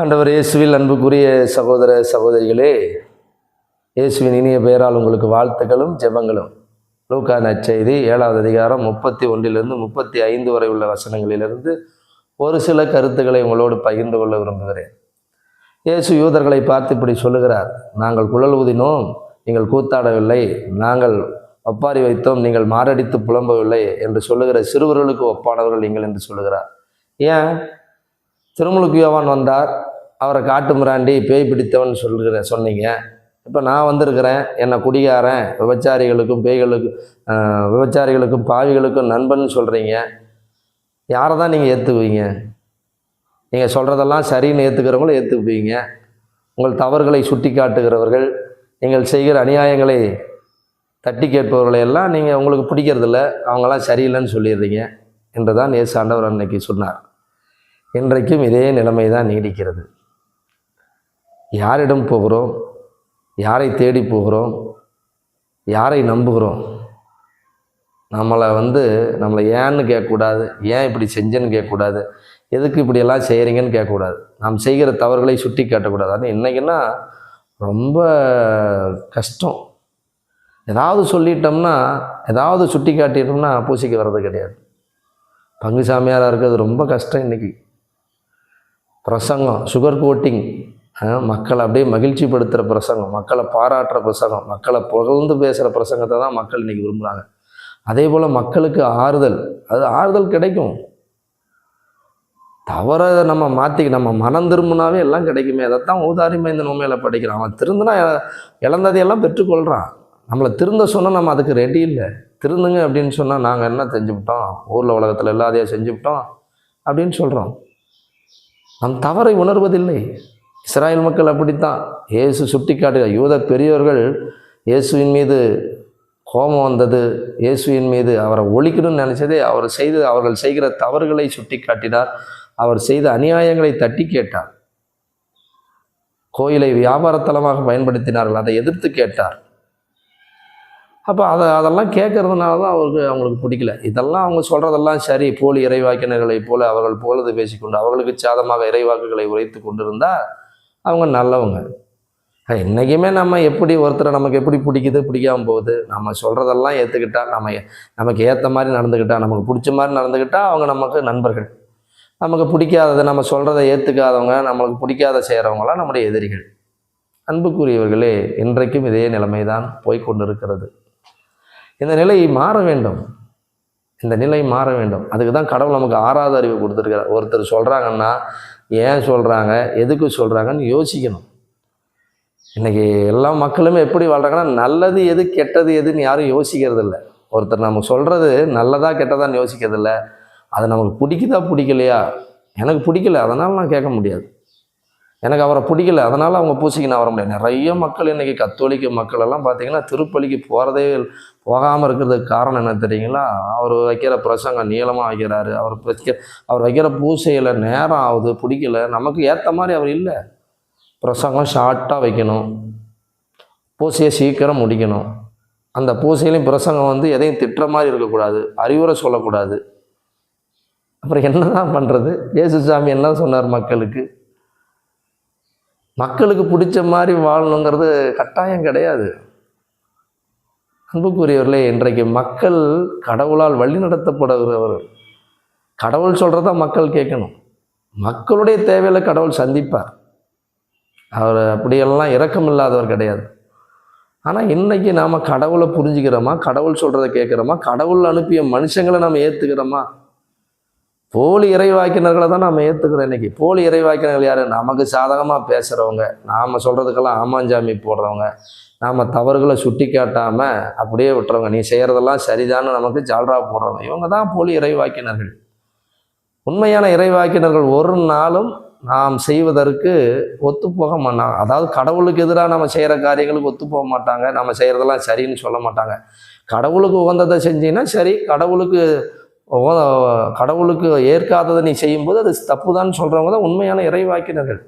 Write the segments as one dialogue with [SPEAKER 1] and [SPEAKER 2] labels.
[SPEAKER 1] ஆண்டவர் இயேசுவில் அன்புக்குரிய சகோதர சகோதரிகளே இயேசுவின் இனிய பெயரால் உங்களுக்கு வாழ்த்துக்களும் ஜெபங்களும். லூக்கா நச்செய்தி ஏழாவது அதிகாரம் முப்பத்தி ஒன்றிலிருந்து முப்பத்தி ஐந்து வரை உள்ள வசனங்களிலிருந்து ஒரு சில கருத்துக்களை உங்களோடு பகிர்ந்து கொள்ள விரும்புகிறேன். இயேசு யூதர்களை பார்த்து இப்படி சொல்லுகிறார் நாங்கள் குழல் ஊதினோம் நீங்கள் கூத்தாடவில்லை நாங்கள் ஒப்பாரி வைத்தோம் நீங்கள் மாரடித்து புலம்பவில்லை என்று சொல்லுகிற சிறுவர்களுக்கு ஒப்பானவர்கள் நீங்கள் என்று சொல்லுகிறார். ஏன்? திருமுழுக்கு யோவான் வந்தார். அவரை காட்டு மிராண்டி பேய் பிடித்தவன் சொல்கிற சொன்னீங்க. இப்போ நான் வந்திருக்கிறேன். என்னை குடிகாரன். விபச்சாரிகளுக்கும் பேய்களுக்கும் விபச்சாரிகளுக்கும் பாவிகளுக்கும் நண்பன் சொல்கிறீங்க யாரை தான் நீங்கள் ஏற்றுக்குவீங்க நீங்கள் சொல்கிறதெல்லாம் சரின்னு ஏற்றுக்கிறவங்களும் ஏற்றுக்குவீங்க உங்கள் தவறுகளை சுட்டி காட்டுகிறவர்கள் நீங்கள் செய்கிற அநியாயங்களை தட்டி கேட்பவர்களை எல்லாம் நீங்கள் உங்களுக்கு பிடிக்கிறதில்ல. அவங்களாம் சரியில்லைன்னு சொல்லிடுறீங்க. என்று தான் நேசு ஆண்டவர் அன்னைக்கு சொன்னார். இன்றைக்கும் இதே நிலைமை தான் நீடிக்கிறது. யாரிடம் போகிறோம்? யாரை தேடி போகிறோம்? யாரை நம்புகிறோம்? நம்மளை வந்து நம்மளை ஏன்னு கேட்கக்கூடாது ஏன் இப்படி செஞ்சேன்னு கேட்கக்கூடாது எதுக்கு இப்படியெல்லாம் செய்கிறீங்கன்னு கேட்கக்கூடாது. நாம் செய்கிற தவறுகளை சுட்டி காட்டக்கூடாது. ஆனால் இன்றைக்கின்னா ரொம்ப கஷ்டம். ஏதாவது சொல்லிட்டோம்னா ஏதாவது சுட்டி காட்டிட்டோம்னா பூசிக்கு வர்றது கிடையாது. பங்கு சாமியாராக இருக்கிறது ரொம்ப கஷ்டம் இன்றைக்கி பிரசங்கம் சுகர் கோட்டிங் மக்களை அப்படியே மகிழ்ச்சிப்படுத்துகிற பிரசங்கம் மக்களை பாராட்டுற பிரசங்கம் மக்களை புகழ்ந்து பேசுகிற பிரசங்கத்தை தான் மக்கள் இன்றைக்கி விரும்புகிறாங்க அதே போல் மக்களுக்கு ஆறுதல் அது ஆறுதல் கிடைக்கும். தவறை நம்ம மாற்றி நம்ம மனம் திரும்பினாவே எல்லாம் கிடைக்குமே. அதைத்தான் ஊதாரிமை இந்த நோமையில் படிக்கிறான். அவன் திருந்தினா இழந்ததையெல்லாம் பெற்றுக்கொள்கிறான் நம்மளை திருந்த சொன்னால் நம்ம அதுக்கு ரெடி இல்லை. திருந்துங்க அப்படின்னு சொன்னால் நாங்கள் என்ன செஞ்சுவிட்டோம்? ஊரில் உலகத்தில் எல்லாத்தையும் செஞ்சுவிட்டோம் அப்படின்னு சொல்கிறோம் நம் தவறை உணர்வதில்லை. இஸ்ராயல் மக்கள் அப்படித்தான். இயேசு சுட்டி காட்டுகிற யூத பெரியவர்கள் இயேசுவின் மீது கோபம் வந்தது. இயேசுவின் மீது அவரை ஒழிக்கணும்னு நினச்சதே அவர் செய்து அவர்கள் செய்கிற தவறுகளை சுட்டி காட்டினார் அவர் செய்த அநியாயங்களை தட்டி கேட்டார். கோயிலை வியாபாரத்தலமாக பயன்படுத்தினார்கள். அதை எதிர்த்து கேட்டார். அப்போ அதை அதெல்லாம் கேட்கறதுனால தான் அவருக்கு அவங்களுக்கு பிடிக்கல. இதெல்லாம் அவங்க சொல்கிறதெல்லாம் சரி. போலி இறைவாக்கினர்களைப் போல அவர்கள் போலது பேசிக்கொண்டு அவர்களுக்கு சாதமாக இறைவாக்குகளை உரைத்து கொண்டிருந்தால் அவங்க நல்லவங்க. இன்றைக்குமே நம்ம எப்படி ஒருத்தரை நமக்கு எப்படி பிடிக்குது பிடிக்காம போகுது நம்ம சொல்கிறதெல்லாம் ஏற்றுக்கிட்டால் நம்ம நமக்கு ஏற்ற மாதிரி நடந்துக்கிட்டால் நமக்கு பிடிச்ச மாதிரி நடந்துக்கிட்டால் அவங்க நமக்கு நண்பர்கள். நமக்கு பிடிக்காததை நம்ம சொல்கிறத ஏற்றுக்காதவங்க நம்மளுக்கு பிடிக்காத செய்கிறவங்களாம் நம்முடைய எதிரிகள். அன்புக்குரியவர்களே இன்றைக்கும் இதே நிலைமை தான் போய்கொண்டிருக்கிறது இந்த நிலை மாற வேண்டும். இந்த நிலை மாற வேண்டும். அதுக்கு தான் கடவுள் நமக்கு ஆறாவது அறிவு கொடுத்துருக்கிறார். ஒருத்தர் சொல்கிறாங்கன்னா ஏன் சொல்கிறாங்க எதுக்கு சொல்கிறாங்கன்னு யோசிக்கணும். இன்றைக்கி எல்லா மக்களுமே எப்படி வாழ்கிறாங்கன்னா நல்லது எது கெட்டது எதுன்னு யாரும் யோசிக்கிறது இல்லை ஒருத்தர் நம்ம சொல்கிறது நல்லதா கெட்டதான்னு யோசிக்கிறது இல்லை அது நமக்கு பிடிக்குதா பிடிக்கலையா? எனக்கு பிடிக்கல. அதனால் நான் கேட்க முடியாது. எனக்கு அவரை பிடிக்கல. அதனால் அவங்க பூசிக்கு நான் வர முடியாது நிறைய மக்கள் இன்றைக்கி கத்தோலிக்க மக்கள் எல்லாம் பார்த்தீங்கன்னா திருப்பலிக்கு போகிறதே போகாமல் இருக்கிறதுக்கு காரணம் என்ன தெரியுங்களா? அவர் வைக்கிற பிரசங்கம் நீளமாக வைக்கிறாரு. அவர் வைக்க அவர் வைக்கிற பூசையில் நேரம் ஆகுது. பிடிக்கல. நமக்கு ஏற்ற மாதிரி அவர் இல்லை. பிரசங்கம் ஷார்ட்டாக வைக்கணும். பூசையை சீக்கிரம் முடிக்கணும். அந்த பூசையிலையும் பிரசங்கம் வந்து எதையும் திட்டுற மாதிரி இருக்கக்கூடாது. அறிவுரை சொல்லக்கூடாது. அப்புறம் என்ன தான் பண்ணுறது சாமி என்ன சொன்னார் மக்களுக்கு. மக்களுக்கு பிடிச்ச மாதிரி வாழணுங்கிறது கட்டாயம் கிடையாது. அன்புக்குரியவர்களே இன்றைக்கு மக்கள் கடவுளால் வழி நடத்தப்படுகிறவர்கள் கடவுள் சொல்கிறத மக்கள் கேட்கணும். மக்களுடைய தேவையில கடவுள் சந்திப்பார். அவர் அப்படியெல்லாம் இரக்கம் இல்லாதவர் கிடையாது. ஆனால் இன்றைக்கி நாம் கடவுளை புரிஞ்சுக்கிறோமா? கடவுள் சொல்கிறத கேட்குறோமா? கடவுள் அனுப்பிய மனுஷங்களை நம்ம ஏற்றுக்கிறோமா போலி இறைவாக்கினர்களை தான் நம்ம ஏற்றுக்கிறோம் இன்னைக்கு. போலி இறைவாக்கினர்கள் யார்? நமக்கு சாதகமாக பேசுகிறவங்க நாம் சொல்கிறதுக்கெல்லாம் ஆமாஞ்சாமி போடுறவங்க. நாம் தவறுகளை சுட்டி காட்டாமல் அப்படியே விட்டுறவங்க. நீ செய்கிறதெல்லாம் சரிதான்னு நமக்கு ஜால்ரா போடுறவங்க. இவங்க தான் போலி இறைவாக்கினர்கள். உண்மையான இறைவாக்கினர்கள் ஒரு நாளும் நாம் செய்வதற்கு ஒத்துப்போக மாட்டாங்க அதாவது கடவுளுக்கு எதிராக நம்ம செய்கிற காரியங்களுக்கு ஒத்துப்போக மாட்டாங்க. நம்ம செய்கிறதெல்லாம் சரின்னு சொல்ல மாட்டாங்க. கடவுளுக்கு உகந்ததை செஞ்சீங்கன்னா சரி கடவுளுக்கு கடவுளுக்கு ஏற்காததை நீ செய்யும்போது அது தப்பு தான் சொல்கிறவங்க தான் உண்மையான இறைவாக்கினர்கள்.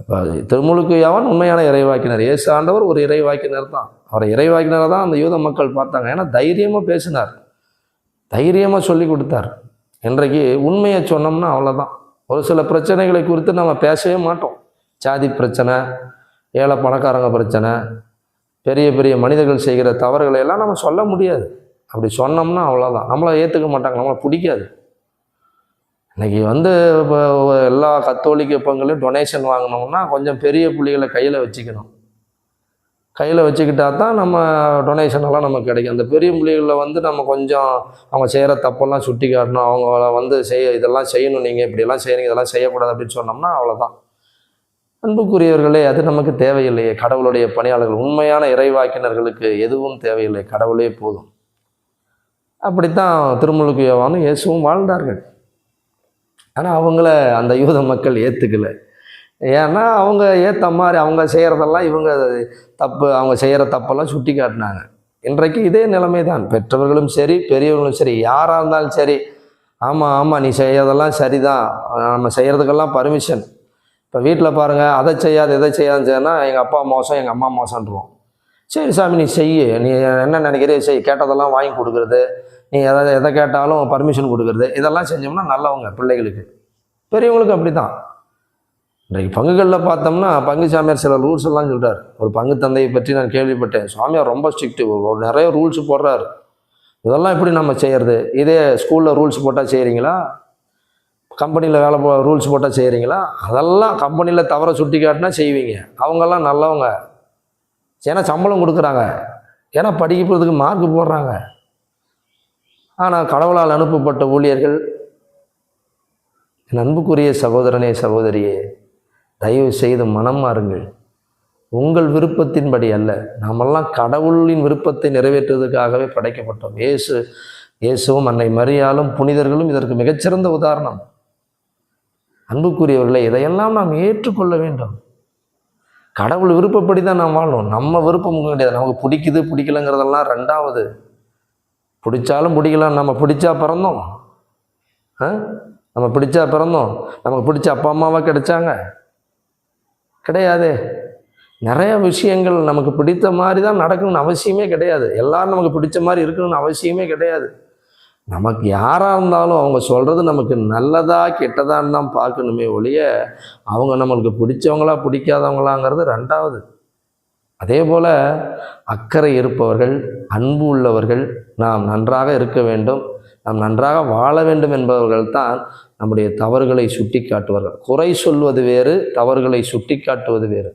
[SPEAKER 1] இப்போ திருமுழுக்கு யாவன் உண்மையான இறைவாக்கினர்? இயேசு ஆண்டவர் ஒரு இறைவாக்கினர் தான். அவரை இறைவாக்கினரை தான் அந்த யூத மக்கள் பார்த்தாங்க. ஏன்னா தைரியமாக பேசினார். தைரியமாக சொல்லி கொடுத்தார். இன்றைக்கு உண்மையை சொன்னோம்னா அவ்வளோதான் ஒரு சில பிரச்சனைகளை குறித்து நம்ம பேசவே மாட்டோம். ஜாதி பிரச்சனை ஏழை பணக்காரங்க பிரச்சனை பெரிய பெரிய மனிதர்கள் செய்கிற தவறுகளை எல்லாம் நம்ம சொல்ல முடியாது. அப்படி சொன்னோம்னா அவ்வளோதான் நம்மளை ஏற்றுக்க மாட்டாங்க. நம்மளை பிடிக்காது. இன்னைக்கு வந்து இப்போ எல்லா கத்தோலிக்க பங்குலையும் டொனேஷன் வாங்கினோம்னா கொஞ்சம் பெரிய புள்ளிகளை கையில் வச்சுக்கணும். கையில் வச்சுக்கிட்டா தான் நம்ம டொனேஷன் எல்லாம் நமக்கு கிடைக்கும். அந்த பெரிய புள்ளிகளில் வந்து நம்ம கொஞ்சம் அவங்க செய்கிற தப்பெல்லாம் சுட்டி காட்டணும் அவங்கள வந்து செய்ய இதெல்லாம் செய்யணும் நீங்கள் இப்படியெல்லாம் செய்யணும் இதெல்லாம் செய்யக்கூடாது அப்படின்னு சொன்னோம்னா அவ்வளோதான் அன்புக்குரியவர்களே அது நமக்கு தேவையில்லையே. கடவுளுடைய பணியாளர்கள் உண்மையான இறைவாக்கினர்களுக்கு எதுவும் தேவையில்லை. கடவுளே போதும். அப்படித்தான் திருமுழுக்கு யோவானும் இயேசுவும் வாழ்ந்தார்கள். ஆனால் அவங்கள அந்த யூத மக்கள் ஏற்றுக்கல ஏன்னா அவங்க ஏற்ற மாதிரி அவங்க செய்கிறதெல்லாம் இவங்க தப்பு அவங்க செய்கிற தப்பெல்லாம் சுட்டி காட்டினாங்க. இன்றைக்கு இதே நிலைமை தான் பெற்றவர்களும் சரி பெரியவர்களும் சரி யாராக இருந்தாலும் சரி. ஆமாம் ஆமாம் நீ செய்யறதெல்லாம் சரிதான். நம்ம செய்கிறதுக்கெல்லாம் பர்மிஷன் இப்போ வீட்டில் பாருங்கள் அதை செய்யாது இதை செய்யாதுன்னு சொன்னால் எங்கள் அப்பா மோசம் எங்கள் அம்மா மோசம்ன்றோம் சரி சாமி நீ செய்ய. நீ என்ன நினைக்கிறே செய். கேட்டதெல்லாம் வாங்கி கொடுக்குறது. நீ எதாவது எதை கேட்டாலும் பர்மிஷன் கொடுக்குறது. இதெல்லாம் செஞ்சோம்னா நல்லவங்க பிள்ளைகளுக்கு. பெரியவங்களுக்கு அப்படி தான் இன்றைக்கு பங்குகளில் பார்த்தோம்னா பங்கு சாமியார் சில ரூல்ஸ் எல்லாம் சொல்கிறார் ஒரு பங்கு தந்தையை பற்றி நான் கேள்விப்பட்டேன். சுவாமியார் ரொம்ப ஸ்ட்ரிக்ட்டு நிறைய ரூல்ஸ் போடுறாரு. இதெல்லாம் எப்படி நம்ம செய்கிறது இதே ஸ்கூலில் ரூல்ஸ் போட்டால் செய்கிறீங்களா கம்பெனியில் வேலை போ ரூல்ஸ் போட்டால் செய்கிறீங்களா அதெல்லாம் கம்பெனியில் தவற சுட்டி காட்டினா செய்வீங்க. அவங்கெல்லாம் நல்லவங்க. ஏன்னா சம்பளம் கொடுக்குறாங்க. ஏன்னா படிக்கிறதுக்கு மார்க் போடுறாங்க. ஆனால் கடவுளால் அனுப்பப்பட்ட ஊழியர்கள் அன்புக்குரிய சகோதரனே சகோதரியே தயவு செய்து மனம் மாறுங்கள். உங்கள் விருப்பத்தின்படி அல்ல நாமெல்லாம் கடவுளின் விருப்பத்தை நிறைவேற்றுவதற்காகவே படைக்கப்பட்டோம். இயேசு இயேசுவும் அன்னை மரியாலும் புனிதர்களும் இதற்கு மிகச்சிறந்த உதாரணம். அன்புக்குரியவர்களை இதையெல்லாம் நாம் ஏற்றுக்கொள்ள வேண்டும். கடவுள் விருப்பப்படி தான் நாம் வாழணும். நம்ம விருப்பம் கிடையாது. நமக்கு பிடிக்குது பிடிக்கலங்கிறதெல்லாம் ரெண்டாவது. பிடிச்சாலும் பிடிக்கலாம். நம்ம பிடிச்சா பிறந்தோம். ஆ? நம்ம பிடிச்சா பிறந்தோம். நமக்கு பிடிச்ச அப்பா அம்மாவாக கிடைச்சாங்க? கிடையாதே. நிறைய விஷயங்கள் நமக்கு பிடித்த மாதிரி தான் நடக்கணும்னு அவசியமே கிடையாது. எல்லோரும் நமக்கு பிடிச்ச மாதிரி இருக்கணும்னு அவசியமே கிடையாது. நமக்கு யாராக இருந்தாலும் அவங்க சொல்கிறது நமக்கு நல்லதா கெட்டதான்னு தான் பார்க்கணுமே ஒழிய அவங்க நம்மளுக்கு பிடிச்சவங்களா பிடிக்காதவங்களாங்கிறது ரெண்டாவது. அதே போல் அக்கறை இருப்பவர்கள் அன்பு உள்ளவர்கள் நாம் நன்றாக இருக்க வேண்டும். நாம் நன்றாக வாழ வேண்டும் என்பவர்கள் தான் நம்முடைய தவறுகளை சுட்டி காட்டுவார்கள் குறை சொல்வது வேறு தவறுகளை சுட்டி காட்டுவது வேறு.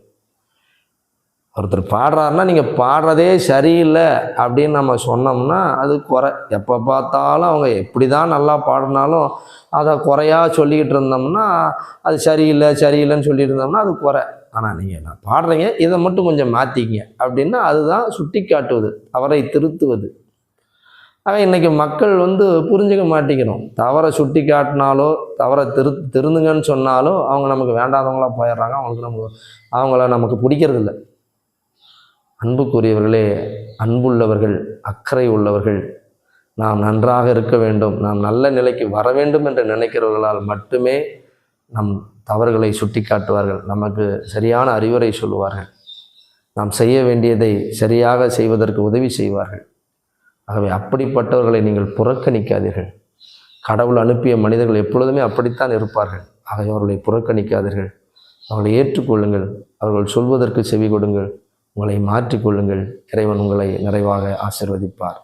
[SPEAKER 1] ஒருத்தர் பாடுறாருன்னா நீங்கள் பாடுறதே சரியில்லை அப்படின்னு நம்ம சொன்னோம்னா அது குறை. எப்போ பார்த்தாலும் அவங்க எப்படி தான் நல்லா பாடினாலும் அதை குறையா சொல்லிக்கிட்டு இருந்தோம்னா அது சரியில்லை சரியில்லைன்னு சொல்லிட்டு இருந்தோம்னா அது குறை. ஆனால் நீங்கள் நான் பாடுறீங்க இதை மட்டும் கொஞ்சம் மாற்றிக்கிங்க அப்படின்னா அதுதான் சுட்டி காட்டுவது அவரை திருத்துவது. ஆக இன்றைக்கி மக்கள் வந்து புரிஞ்சுக்க மாட்டேங்கிறோம். தவறை சுட்டி காட்டினாலோ தவறை திரு திருந்துங்கன்னு சொன்னாலோ அவங்க நமக்கு வேண்டாதவங்களா போயிடுறாங்க. அவங்களுக்கு நமக்கு அவங்கள நமக்கு பிடிக்கிறதில்ல. அன்புக்குரியவர்களே அன்புள்ளவர்கள் அக்கறை உள்ளவர்கள் நாம் நன்றாக இருக்க வேண்டும் நாம் நல்ல நிலைக்கு வர வேண்டும் என்று நினைக்கிறவர்களால் மட்டுமே நம் தவறுகளை சுட்டி காட்டுவார்கள் நமக்கு சரியான அறிவுரை சொல்லுவார்கள். நாம் செய்ய வேண்டியதை சரியாக செய்வதற்கு உதவி செய்வார்கள். ஆகவே அப்படிப்பட்டவர்களை நீங்கள் புறக்கணிக்காதீர்கள். கடவுள் அனுப்பிய மனிதர்கள் எப்பொழுதுமே அப்படித்தான் இருப்பார்கள். ஆகவே அவர்களை புறக்கணிக்காதீர்கள். அவர்களை ஏற்றுக்கொள்ளுங்கள். அவர்கள் சொல்வதற்கு செவி கொடுங்கள். உங்களை மாற்றிக்கொள்ளுங்கள். இறைவன் உங்களை நிறைவாக ஆசிர்வதிப்பார்.